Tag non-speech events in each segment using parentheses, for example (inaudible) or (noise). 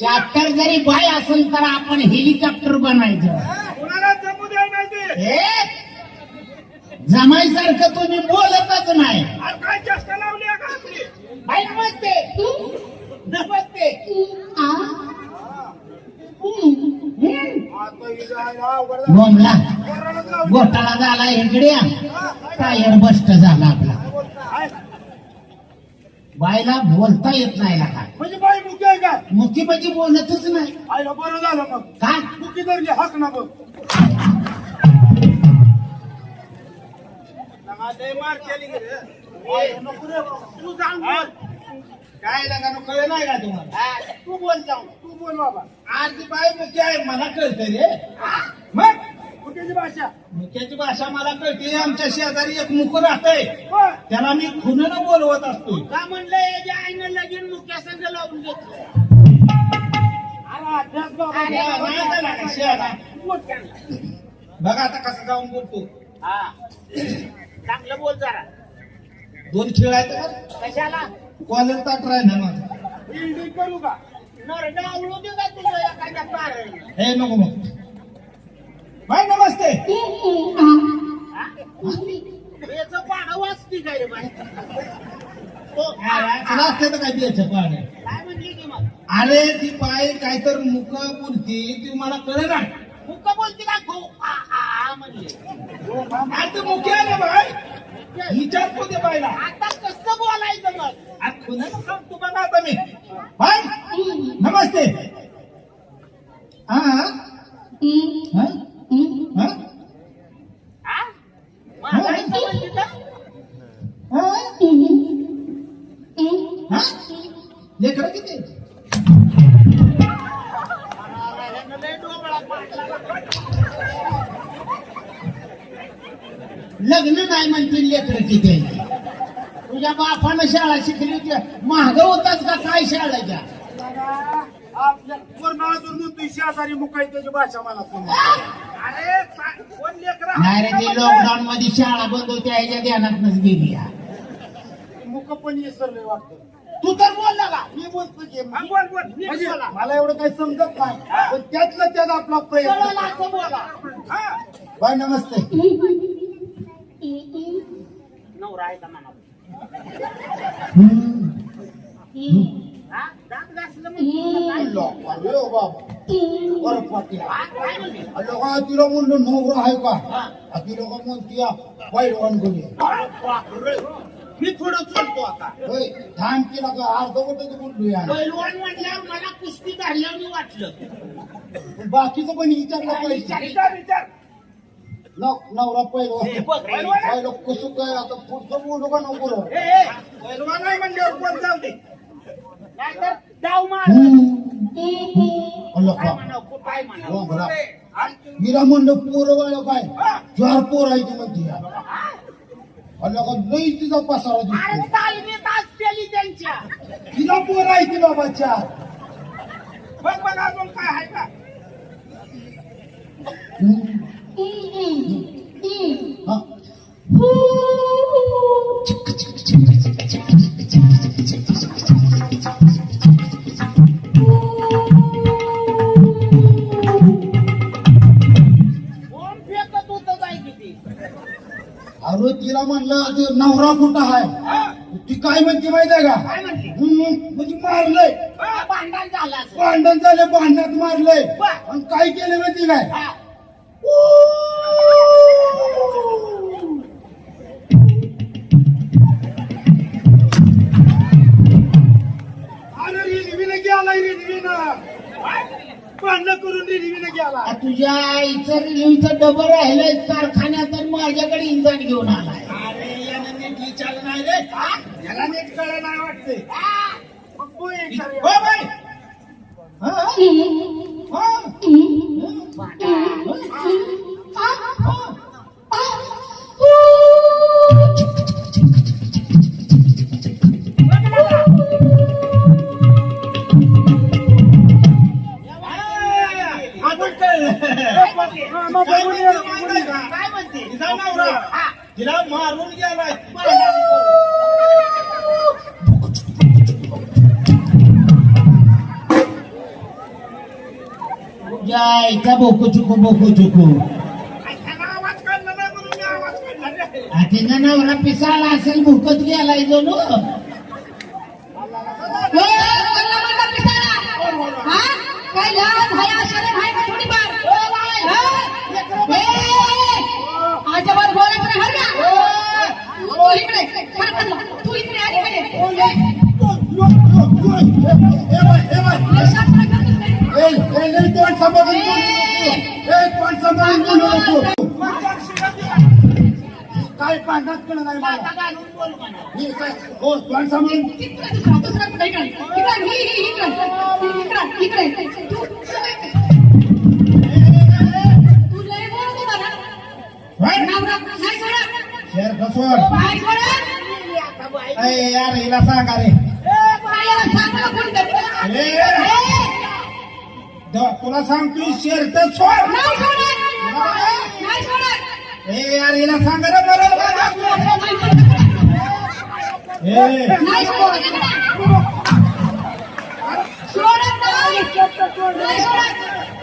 Chapter जरी bye असेल तर आपण हेलिकॉप्टर बनायचं. ते हे? जमाईसारखं तुम्ही बोलतच नाही. बाई नमस्ते. नमस्ते. हिला या अवघड झालं. बोमला इकडे. टायर बस्ट झाला आपला? बायला बोलता येत नाही का म्हणजे बाई मुख्य आहे काय मुख्य म्हणजे बोलतच नाही. आईला बरं झालं मग. काय मुख्य धरली हाक ना बघ. मार केली की रे. आईला नको रे बाबा. तू सांग बोल. काय लगा नको कळलं नाही का तुम्हाला? हा, तू बोल जाऊन. तू बोल बाबा. आज ती बाई मुख्य आहे मला कळतं रे. मग? भाषा. मुख्याची भाषा मला कळते. आमच्या शेजारी एक मुख राहतंय. होय. त्याला मी खुननं बोलवत असतो का म्हणलं याच्या आईनं लगीन मुख्या संघ लावून घेतलं अरे अभ्यास बाबा. अरे, शेळा. बघा आता कसं जाऊन बोलतो. हा. चांगलं बोल जरा. दोन खेळ आहेत कशाला? कॉलर ताट राहिला माझा. बिल्डिंग करू का? नरडा आवळू दे का तुझं एखाद्या पारण हे नको मग. बाय नमस्ते. याचं पाडं वाचती काय रे बाई? हो, असते तर काय म्हणली की मग? अरे ती बाई काय तर मुख बोलती ती मला कळलं ना मुक्का बोलती का? खो. आ आ आ म्हणली. आज तर मुख्य आहे ना बाय विचार होते बायला आता कसं बोलायचं मग? सांगतो बघा आता मी. बाय नमस्ते? हा? लग्न नाही म्हणतील लेकरं किती आहे तुझ्या बापानं शाळा शिकली होती. महाग होताच का? काय शाळा त्या शेजारी मुकाई त्याची भाषा मला नाही रे ती लॉकडाऊन मध्ये शाळा बंद होती ह्याच्या ध्यानातच गेली या. मुक पण विसरले वाटतं तू तर बोलला का मी बोलतो की हा, बोल बोल. म्हणजे मला एवढं काही समजत नाही. पण त्यातलं त्यात आपला कळलं प्रयत्न असं बोला. हा. बाय नमस्ते. (laughs) नवरा आहे का? लोका तिला म्हणलं? नवरा आहे का? ती लोक. मी थोडं चलतो आता. होय थांब केला का? अर्धवटच बोललो या पैलवान म्हटल्यावर मला कुस्ती वाटलं बाकीचं पण विचारलं पाहिजे. विचार विचार. नवरा रे. पहिलं कसं काय आता पुढचं बोलू का नको पैलवान नाही म्हणल्यावर बोल जाऊ दे. नाहीतर डाव मार. अल्ला काय का म्हणावं कुठं काय म्हणावं. हो हिला म्हणलं पोरं बाळ काय? चार पोर आहे ती म्हणते अल्ला का लई तिचा पसारा अरे दिसतो आज पेली त्यांच्या. तिला पोर आहे ती बाबा चार बघ बघ अजून काय आहे का? अरे तिला म्हणलं ते नवरा कुठं आहे? ती काय म्हणते माहिती आहे का म्हणजे मारलंय. भांडण झालं. भांडण झाले भांडणात मारलंय. आणि काय केलं माहिती काय? तुझ्या आईचं रिलीवचं डबल राहिलंय कारखान्यात माझ्याकडे इंधन घेऊन आलाय. अरे यानं नीट विचार नाही रे. याला नीट कळलं नाही वाटते तू एक कर. हो बाई हा? हा? अजून कळलं. हा, मग बघून ये, बघून ये. काय म्हणते तिचा नवरा हा. तिला मारून गेलाय तुझ्या आईचा बोकू चुकू बोकू चुकू त्याला आवाज काढला नाही म्हणून मी आवाज काढला रे. आ, तिचा नवरा पिसाळा असेल भुकत गेलाय जो नो आजोबात बोलायचं नाही हरगा तू इकडे तू इकडे काय? ए, पांढरात नाही मला काय हो शेर कसोर यार हिला सांगा रे तुला सांगतोय शेर तर सोड ए यार हिला सांगा रे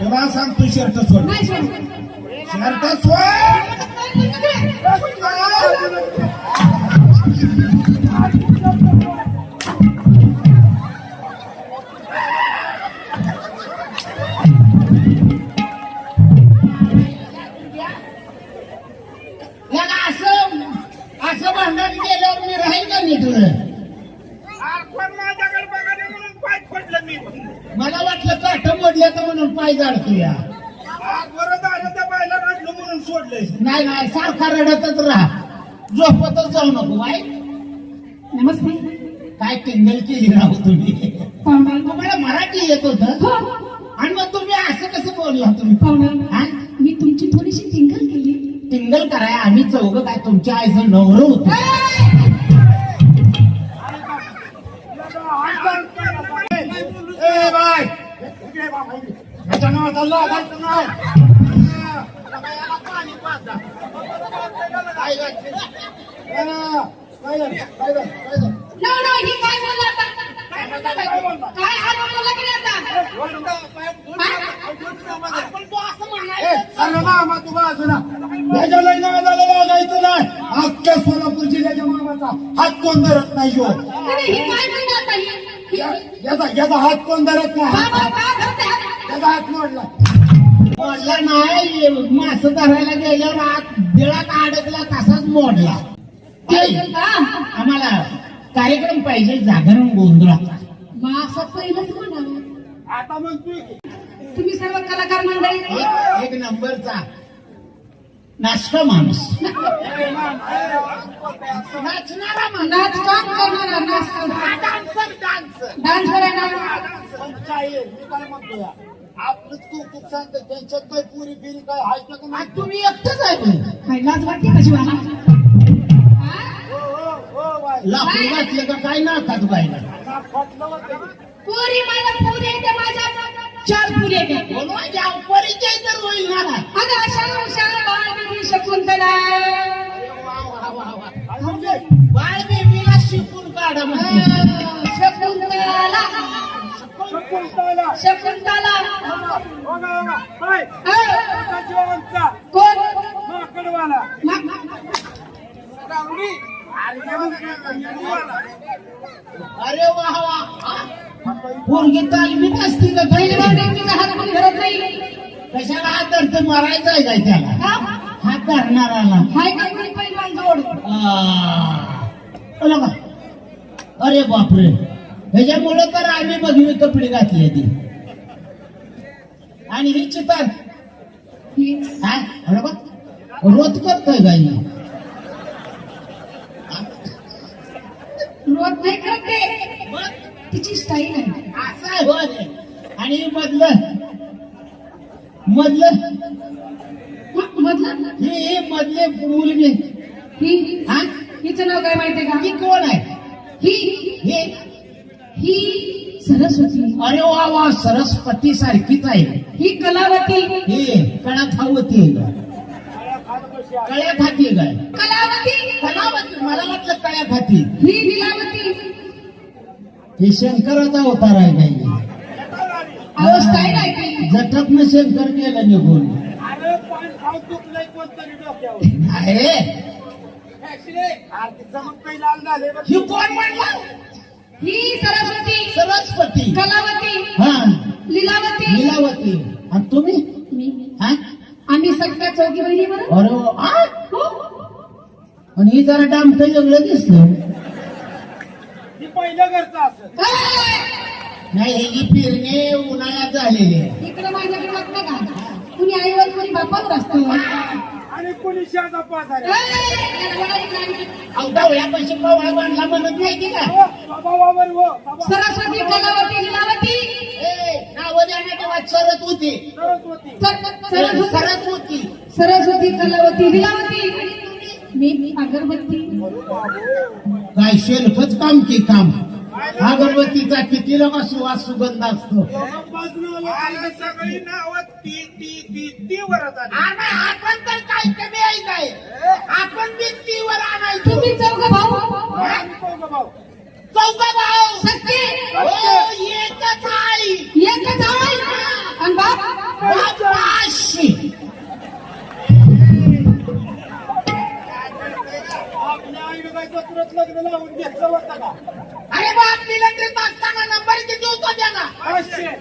तुला सांगतो शर्ट सोड. शर्ट सोड! नाही नाही सारखा रडतच राहा. झोपतच जाऊ नको बाय नमस्ते. काय टिंगल केली राहू तुम्ही? पाहुणा. तुम्हाला मराठी येत होत? हो. आणि मग तुम्ही असं कसं बोलला तुम्ही? पाहुणा हा? मी तुमची थोडीशी टिंगल केली. टिंगल कराय आम्ही चौघ काय तुमच्या आईचं नवरं होतो. ए! बाय नावाचा ही की नाही मामा तू बाजूला याच्या लग्न झालं लागायचं नाही अख्ख्या सोलापूर जिल्ह्याच्या मामाचा हात कोण धरत नाही? हो याचा याचा हात कोण धरत नाही? त्याचा हात मोडला. मोडला नाही मास धरायला गेल्यावर आत बिळात अडकला तसाच मोडला. हा? आम्हाला कार्यक्रम पाहिजे जागरण गोंधळाचा मग असं पहिलंच म्हणावं. आता मग तुम्ही सर्व कलाकार मंडळी. एक एक नंबरचा नाश्ता माणूस. नाचणारा माणूस. नाच काम करणारा नाच. Dancer dancer. डान्सर आहे ना? काय आहे, मी काय म्हणतो या आपलंच कौतुक सांगतं. त्यांच्यात काय पुरी फिरी काय हाय का नाही आज तुम्ही एकटंच आहे बरं. काय लाज वाटते का शिवाला? हा? हो हो हो बाय लाकूड घातलं का काय नाकात बायला ना फाटलं होतं. पुरी माझ्या पुरी येते माझ्या चार पुरी येते बोलवा द्या परिचय तर होईल मला अगं अशा हुशार बाळ शकुंतला बाळ बेबीला शिकून काढा शकुंतला. हा. कोण? माकडवाला. अरे वा वा पोरगी तालमीत असती का? पहिली तिचा हात कोणी धरत नाही. कशाला हात धरते मारायचा आहे काय त्याला? हा? हात धरणाराला हाय का कोणी पहिलवान जोड? आ, बोला का? अरे बापरे. ह्याच्यामुळे तर आम्ही बघवी कपडे घातली ती. आणि ही चितार हा? रोज करतोय गाई रोज नाही करते. तिची स्टाईल आहे. असं आहे होय. आणि मधलं. मधलं. मधलं? ही ही मधले मुलगी. ही? हा? हिचं नाव काय माहितीये का? ती कोण आहे? ही? हे? ही सरस्वती. अरे वा वा सरस्वती सारखीच आहे. ही कलावती. हे कळा खावती आहे का कळ्या खाती काय कलावती. कलावती मला वाटलं कळ्या खाती ही लीलावती. हे शंकराचा अवतार आहे काही अवस्था आहे ना ऐकली जटकनं शंकर गेलं निघून. अरे. ही कोण म्हणला? ही सरस्वती सरस्वती. कलावती हा. लीलावती. लीलावती. आणि तुम्ही? मी. हा? आम्ही सगळ्या चौकी बहिणी बरं? अरे वा, आ? हो. आणि ही जरा डामट वेगळं दिसलं ही पहिलं घरचं असं ए! नाही ही फिरणे उन्हाळ्यात झालेली आहे. इकडे माझ्याकडे बघता का कुणी आईवर कोणी बापावर असतो? आणि कोणी अवढावळ्यापाशी पवळा बांधला म्हणत नाही की का हो, बाबा वावर हो बाबा. सरस्वती कलावती लीलावती. नावं सरत होती सरस्वती. सर- सरस्वती. सरस्वती. सरस्वती कलावती लीलावती. मी अगरबत्ती. काय शेल्फच काम की काम? अगरबत्तीचा किती लोक सुवास सुगंध असतो? सगळी नाव ती ती ती आपण तर काय कमी आहे काय? आपण भिंतीवर आणायचो. तुम्ही चौघ भाऊ? आम्ही चौघं भाऊ. चौका भाऊ. सख्खे? हो, एकच आई. एकच आई? आणि बाप? बापाशी. आपल्या आईनं काय जत्रेत लग्न लावून घेतलं होतं का? अरे बाप निलंत्रित असताना नंबर किती होता त्याला?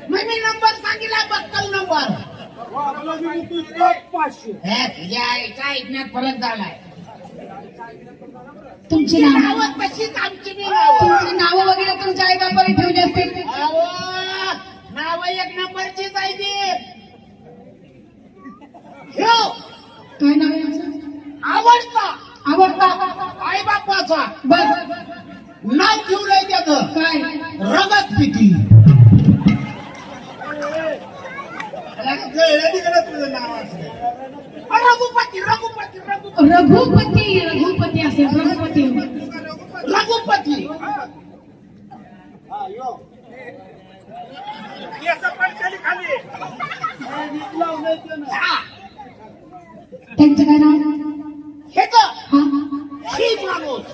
मग मी नंबर सांगितला बक्कल नंबर. पाचशे. हे तुझ्या ऐकण्यात फरक झालाय. तुमची नावं? नावं तशीच आमची बी नावं. तुमची नावं वगैरे तुमच्या आई बापाने ठेवली असतील? अहो, नावं एक नंबरचीच आहे ती. ह्यो काय नाव आहे तुमचं? आवडता. आवडता. आई बापाचा बर. नाव ठेवलंय त्याचं. काय? रगत पिती. रघुपती रघुपती रघुपती. रघुपती रघुपती असेल रघुपती. रघुपती. त्यांचं काय नाव? हे माणूस.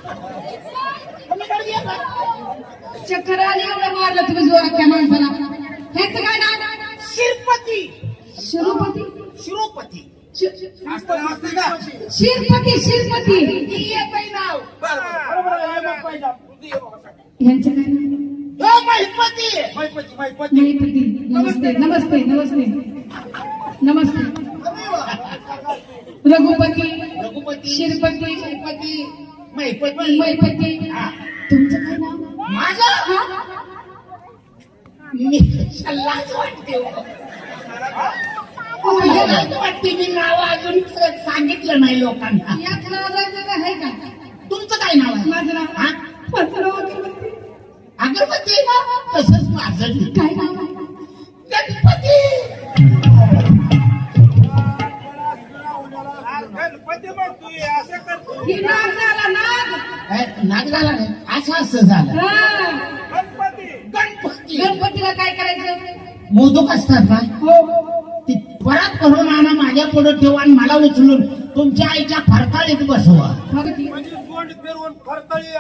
चक्कर आली एवढं मारलं तुम्ही जोरात त्या माणसाला ह्याचं काय नाव शिरपती शिरोपती शिरोपती शिरपती शिरपती ही एकही नाव बरोबर आहे, हे. ह्यांचं काय नाव हे महिपती मैपती, मैपती. महिपती नमस्ते नमस्ते नमस्ते नमस्ते रघुपती रघुपती शिरपती शिरपती महिपती महिपती हा. तुमचं काय नाव माझं हा? मी सल्लाच वाटते हो. वाटते मी नाव अजून सांगितलं नाही लोकांना यात नावाचं काय आहे का तुमचं काय नाव आहे माझं नाव अगरबत्ती. अगरबत्ती तसंच माझं. काय नाव? गणपती गणपती म्हणतोय असं करतो ही नाग झाला नाग काय, नाग झाला नाही असं असं झालं. हा. गणपती. गणपती गणपतीला काय करायचं? मोदक असतात ना? हो ती परत करून आणा माझ्या पुढे ठेवा आणि मला उचलून. तुमच्या आईच्या फरकाळीत बसवा. म्हणजे फिरवून फरतळी